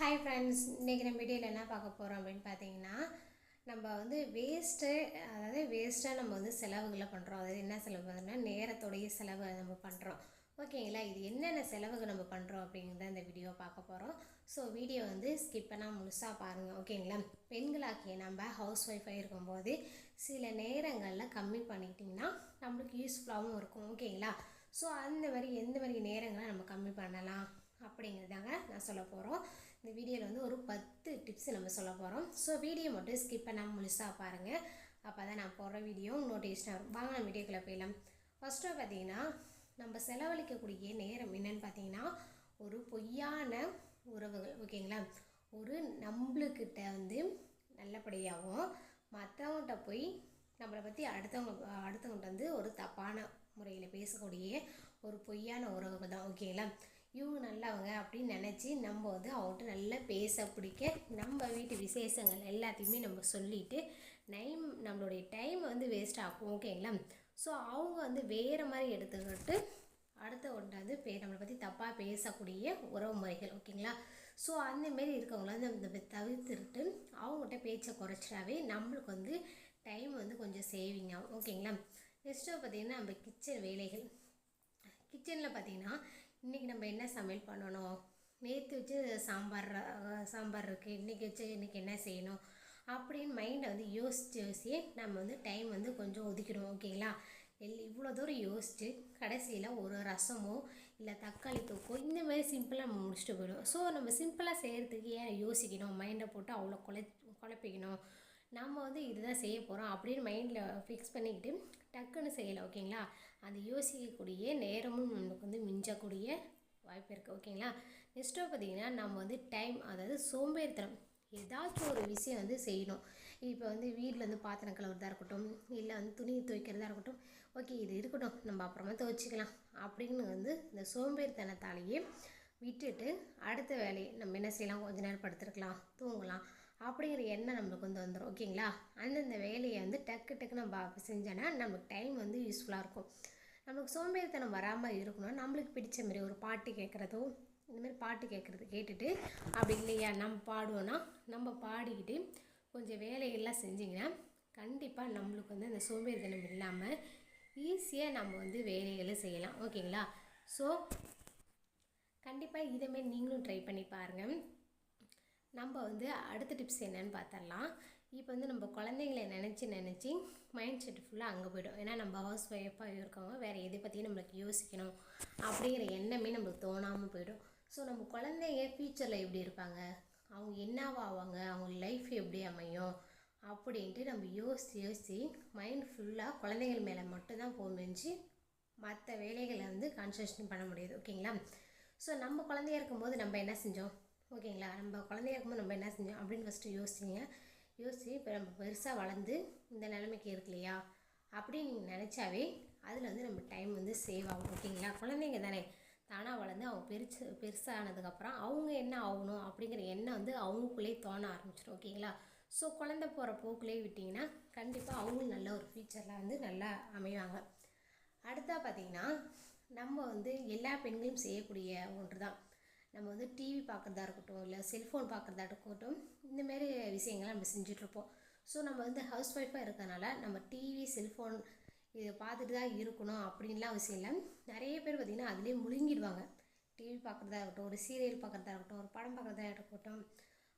Hi friends இன்றைக்கி நம்ம வீடியோவில் என்ன பார்க்க போகிறோம் அப்படின்னு பார்த்தீங்கன்னா நம்ம வந்து வேஸ்ட்டு அதாவது வேஸ்ட்டாக நம்ம வந்து செலவுகளை பண்ணுறோம் அதாவது என்ன செலவு பண்ணுறோம்னா நேரத்தோடைய செலவு நம்ம பண்ணுறோம் ஓகேங்களா இது என்னென்ன செலவுகள் நம்ம பண்ணுறோம் அப்படிங்கிறத இந்த வீடியோ பார்க்க போகிறோம் ஸோ வீடியோ வந்து ஸ்கிப் பண்ணால் முழுசாக பாருங்கள் ஓகேங்களா பெண்களாக்கிய நம்ம ஹவுஸ் ஒய்ஃபாக இருக்கும்போது சில நேரங்களில் கம்மி பண்ணிக்கிட்டிங்கன்னா நம்மளுக்கு யூஸ்ஃபுல்லாகவும் இருக்கும். ஓகேங்களா ஸோ அந்த மாதிரி எந்த மாதிரி நேரங்களை நம்ம கம்மி பண்ணலாம் அப்படிங்கிறதாங்க நான் சொல்ல போகிறோம் இந்த வீடியோவில் வந்து ஒரு பத்து டிப்ஸ் நம்ம சொல்ல போகிறோம் ஸோ வீடியோ மட்டும் ஸ்கிப் பண்ணாமல் முழுசாக பாருங்கள் அப்போ தான் நான் போடுற வீடியோ நோட்டிஃபிகேஷன் வரும். வாங்க நம்ம வீடியோக்குள்ளே போயிடலாம். ஃபஸ்ட்டு பார்த்தீங்கன்னா நம்ம செலவழிக்கக்கூடிய நேரம் என்னன்னு பார்த்தீங்கன்னா ஒரு பொய்யான உறவுகள் ஓகேங்களா ஒரு நம்மளுக்கிட்ட வந்து நல்லபடியாகவும் மற்றவங்கள்ட்ட போய் நம்மளை பற்றி அடுத்தவங்க அடுத்தவங்கள்ட்ட வந்து ஒரு தப்பான முறையில் பேசக்கூடிய ஒரு பொய்யான உறவுகள் தான் ஓகேங்களா இவங்க நல்லவங்க அப்படின்னு நினச்சி நம்ம வந்து அவங்கள்ட்ட நல்லா பேச பிடிக்க நம்ம வீட்டு விசேஷங்கள் எல்லாத்தையுமே நம்ம சொல்லிட்டு நைம் நம்மளுடைய டைம் வந்து வேஸ்ட் ஆகும் ஓகேங்களா ஸோ அவங்க வந்து வேறு மாதிரி எடுத்துக்கிட்டு அடுத்த ஒன்றாவது வந்து பே நம்மளை பற்றி தப்பாக பேசக்கூடிய உறவு முறைகள் ஓகேங்களா ஸோ அந்தமாரி இருக்கவங்கள வந்து நம்ம தவிர்த்துட்டு அவங்ககிட்ட பேச்சை குறைச்சிட்டாவே நம்மளுக்கு வந்து டைம் வந்து கொஞ்சம் சேவிங் ஆகும் ஓகேங்களா நெக்ஸ்ட்டு பார்த்திங்கன்னா நம்ம கிச்சன் வேலைகள். கிச்சனில் பார்த்திங்கன்னா இன்றைக்கி நம்ம என்ன சமையல் பண்ணணும்? நேற்று வச்சு சாம்பார் சாம்பார் இருக்குது இன்றைக்கி வச்சு இன்றைக்கி என்ன செய்யணும்? அப்படின்னு மைண்டை வந்து யோசித்து யோசியே நம்ம வந்து டைம் வந்து கொஞ்சம் ஒதுக்கிடுவோம் ஓகேங்களா எல் இவ்வளோ தூரம் யோசித்து கடைசியில் ஒரு ரசமோ இல்லை தக்காளி தொக்கோ இந்த மாதிரி சிம்பிளாக நம்ம முடிச்சுட்டு போயிடும் ஸோ நம்ம சிம்பிளாக செய்கிறதுக்கு ஏன் யோசிக்கணும்? மைண்டை போட்டு அவ்வளோ குழ குழப்பிக்கணும். நம்ம வந்து இதுதான் செய்ய போகிறோம் அப்படின்னு மைண்டில் ஃபிக்ஸ் பண்ணிக்கிட்டு டக்குன்னு செய்யலை ஓகேங்களா அது யோசிக்கக்கூடிய நேரமும் நமக்கு வந்து மிஞ்சக்கூடிய வாய்ப்பு இருக்குது ஓகேங்களா நெக்ஸ்ட்டு பார்த்தீங்கன்னா நம்ம வந்து டைம் அதாவது சோம்பேறித்தனம் ஏதாச்சும் ஒரு விஷயம் வந்து செய்யணும். இப்போ வந்து வீட்டில் வந்து பாத்திரம் கழுவுறதா இருக்கட்டும் இல்லை வந்து துணி துவைக்கிறதா இருக்கட்டும் ஓகே இது இருக்கட்டும் நம்ம அப்புறமா துவைச்சிக்கலாம் அப்படின்னு வந்து இந்த சோம்பேறித்தனத்தாலேயே விட்டுட்டு அடுத்த வேலையை நம்ம என்ன செய்யலாம்? கொஞ்ச நேரம் படுத்துருக்கலாம் தூங்கலாம். அப்படிங்கிற எண்ணம் நம்மளுக்கு வந்து வந்துடும் ஓகேங்களா? அந்தந்த வேலையை வந்து டக்கு டக்கு நம்ம செஞ்சோன்னா நமக்கு டைம் வந்து யூஸ்ஃபுல்லாக இருக்கும். நம்மளுக்கு சோம்பேறித்தனம் வராமல் இருக்கணும் நம்மளுக்கு பிடிச்ச மாதிரி ஒரு பாட்டு கேட்குறதோ இந்தமாரி பாட்டு கேட்குறது கேட்டுட்டு அப்படி இல்லையா நம்ம பாடுவோன்னா நம்ம பாடிக்கிட்டு கொஞ்சம் வேலைகள்லாம் செஞ்சிங்கன்னா கண்டிப்பாக நம்மளுக்கு வந்து அந்த சோம்பேறித்தனம் இல்லாமல் ஈஸியாக நம்ம வந்து வேலைகளை செய்யலாம் ஓகேங்களா? ஸோ கண்டிப்பாக இதேமாரி நீங்களும் ட்ரை பண்ணி பாருங்கள் நம்ம வந்து அடுத்த டிப்ஸ் என்னென்னு பார்த்தரலாம் இப்போ வந்து நம்ம குழந்தைங்கள நினச்சி நினச்சி மைண்ட் செட் ஃபுல்லாக அங்கே போய்டும். ஏன்னா நம்ம ஹவுஸ் ஒய்ஃபாக இருக்கவங்க வேறு எதை பற்றியும் நம்மளுக்கு யோசிக்கணும். அப்படிங்கிற எண்ணமே நம்மளுக்கு தோணாமல் போயிடும். ஸோ நம்ம குழந்தைங்க ஃப்யூச்சரில் எப்படி இருப்பாங்க? அவங்க என்னவா ஆவாங்க? அவங்க லைஃப் எப்படி அமையும்? அப்படின்ட்டு நம்ம யோசித்து யோசித்து மைண்ட் ஃபுல்லாக குழந்தைகள் மேலே மட்டும்தான் போகுமெஞ்சு மற்ற வேலைகளை வந்து கான்சன்ட்ரேஷன் பண்ண முடியாது. ஓகேங்களா ஸோ நம்ம குழந்தையா இருக்கும்போது நம்ம என்ன செஞ்சோம்? ஓகேங்களா? நம்ம குழந்தையா இருக்கும்போது நம்ம என்ன செஞ்சோம் அப்படின்னு ஃபஸ்ட்டு யோசிச்சிங்க யோசித்து இப்போ நம்ம பெருசாக வளர்ந்து இந்த நிலைமைக்கு இருக்கு இல்லையா அப்படின்னு நீங்கள் நினச்சாவே அதில் வந்து நம்ம டைம் வந்து சேவ் ஆகும். ஓகேங்களா? குழந்தைங்க தானே. தானாக வளர்ந்து அவங்க பெருசு பெருசானதுக்கப்புறம் அவங்க என்ன ஆகணும் அப்படிங்கிற எண்ணம் வந்து அவங்களுக்குள்ளேயே தோண ஆரம்பிச்சிடும். ஓகேங்களா? ஸோ குழந்த போகிற போக்குலேயே விட்டிங்கன்னா கண்டிப்பாக அவங்களும் நல்ல ஒரு ஃப்யூச்சரில் வந்து நல்லா அமைவாங்க. அடுத்தா பார்த்தீங்கன்னா நம்ம வந்து எல்லா பெண்களும் செய்யக்கூடிய ஒன்று தான் நம்ம வந்து டிவி பார்க்குறதா இருக்கட்டும் இல்லை செல்ஃபோன் பார்க்குறதா இருக்கட்டும் இந்தமாரி விஷயங்களை நம்ம செஞ்சிட்ருப்போம் ஸோ நம்ம வந்து ஹவுஸ் ஒய்ஃபாக இருக்கறனால நம்ம டிவி செல்ஃபோன் இதை பார்த்துட்டு தான் இருக்கணும் அப்படின்லாம் அவசியம் இல்லை. நிறைய பேர் பார்த்திங்கன்னா அதுலேயே முழுங்கிடுவாங்க. டிவி பார்க்குறதா இருக்கட்டும் ஒரு சீரியல் பார்க்குறதா இருக்கட்டும் ஒரு படம் பார்க்குறதா இருக்கட்டும்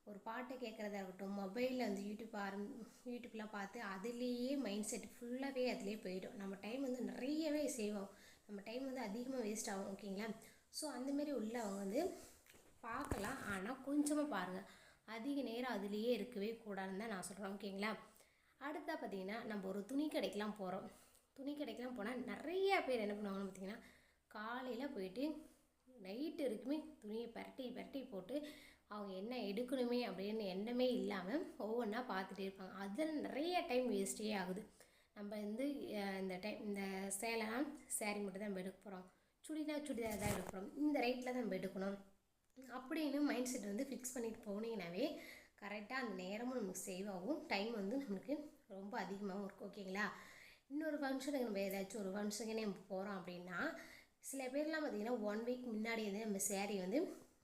ஒரு பாட்டு கேட்குறதா இருக்கட்டும் மொபைலில் வந்து யூடியூப் ஆரம் யூடியூப்லாம் பார்த்து அதுலேயே மைண்ட் செட் ஃபுல்லாகவே அதுலேயே போயிடும். நம்ம டைம் வந்து நிறையவே சேவ் ஆகும். நம்ம டைம் வந்து அதிகமாக வேஸ்ட் ஆகும் ஓகேங்களா ஸோ அந்தமாரி உள்ளவங்க வந்து பார்க்கலாம். ஆனால் கொஞ்சமாக பாருங்கள் அதிக நேரம் அதுலேயே இருக்கவே கூடாதுன்னு தான் நான் சொல்கிறேன் ஓகேங்களா அடுத்தா பார்த்தீங்கன்னா நம்ம ஒரு துணி கடைக்கெலாம் போகிறோம் துணி கடைக்கெலாம் போனால் நிறைய பேர் என்ன பண்ணுவாங்கன்னு பார்த்தீங்கன்னா காலையில் போயிட்டு நைட்டு வரைக்குமே துணியை பரட்டி பரட்டி போட்டு அவங்க என்ன எடுக்கணுமே அப்படின்னு எண்ணமே இல்லாமல் ஒவ்வொன்றா பார்த்துட்டே இருப்பாங்க. அதில் நிறைய டைம் வேஸ்ட்டே ஆகுது. நம்ம வந்து இந்த டைம் இந்த சேலைலாம் சேரீ மட்டும் தான் நம்ம எடுக்க போகிறோம் சுடிதார் சுடிதார் தான் எடுக்கிறோம் இந்த ரேட்டில் தான் நம்ம எடுக்கணும். அப்படின்னு மைண்ட் செட் வந்து ஃபிக்ஸ் பண்ணிட்டு போனீங்கன்னாவே கரெக்டாக அந்த நேரமும் நமக்கு சேவ் ஆகும். டைம் வந்து நம்மளுக்கு ரொம்ப அதிகமாகவும் இருக்கும். ஓகேங்களா இன்னொரு ஃபங்க்ஷனுக்கு நம்ம ஏதாச்சும் ஒரு ஃபங்க்ஷனுக்கு நம்ம போகிறோம் அப்படின்னா சில பேர்லாம் பார்த்திங்கன்னா ஒன் வீக் முன்னாடி வந்து நம்ம சேரீ வந்து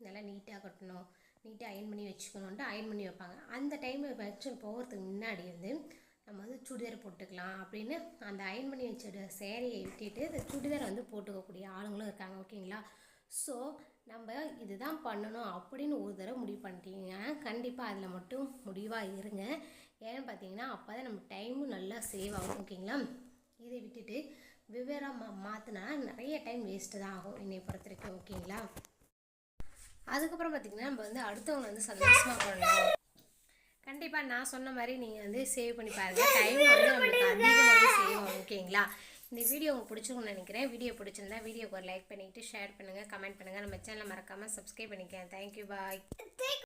நல்லா நீட்டாக கட்டணும். நீட்டாக அயன் பண்ணி வச்சுக்கணுன்ட்டு அயன் பண்ணி வைப்பாங்க. அந்த டைமில் ஃபங்க்ஷன் போகிறதுக்கு முன்னாடி வந்து நம்ம வந்து சுடிதார் போட்டுக்கலாம் அப்படின்னு அந்த அயன் பண்ணி வச்ச சேரீயை விட்டுட்டு இந்த சுடிதார் வந்து போட்டுக்கக்கூடிய ஆளுங்களும் இருக்காங்க ஓகேங்களா? ஸோ நம்ம இதுதான் பண்ணணும் அப்படின்னு ஒரு தடவை முடிவு பண்ணிட்டீங்கன்னா கண்டிப்பாக அதில் மட்டும் முடிவாக இருங்க. ஏன்னு பார்த்தீங்கன்னா அப்போ தான் நம்ம டைமும் நல்லா சேவ் ஆகும் ஓகேங்களா? இதை விட்டுட்டு வெவ்வேறாக மா மாற்றினா நிறைய டைம் வேஸ்ட்டு தான் ஆகும் என்னை பொறுத்த வரைக்கும் ஓகேங்களா? அதுக்கப்புறம் பார்த்திங்கன்னா நம்ம வந்து அடுத்தவங்களை வந்து சந்தோஷமாக பண்ணலாம் கண்டிப்பாக நான் சொன்ன மாதிரி நீங்கள் வந்து சேவ் பண்ணி பாருங்கள் டைம் வந்து நம்மளுக்கு அதிகமாகவே சேவ் ஓகேங்களா இந்த வீடியோ உங்களுக்கு பிடிச்சிருக்கும்னு நினைக்கிறேன். வீடியோ பிடிச்சிருந்தா வீடியோக்கு ஒரு லைக் பண்ணிவிட்டு ஷேர் பண்ணுங்கள் கமெண்ட் பண்ணுங்கள் நம்ம சேனலை மறக்காமல் சப்ஸ்கிரைப் பண்ணிக்கேன் தேங்க்யூ பாய்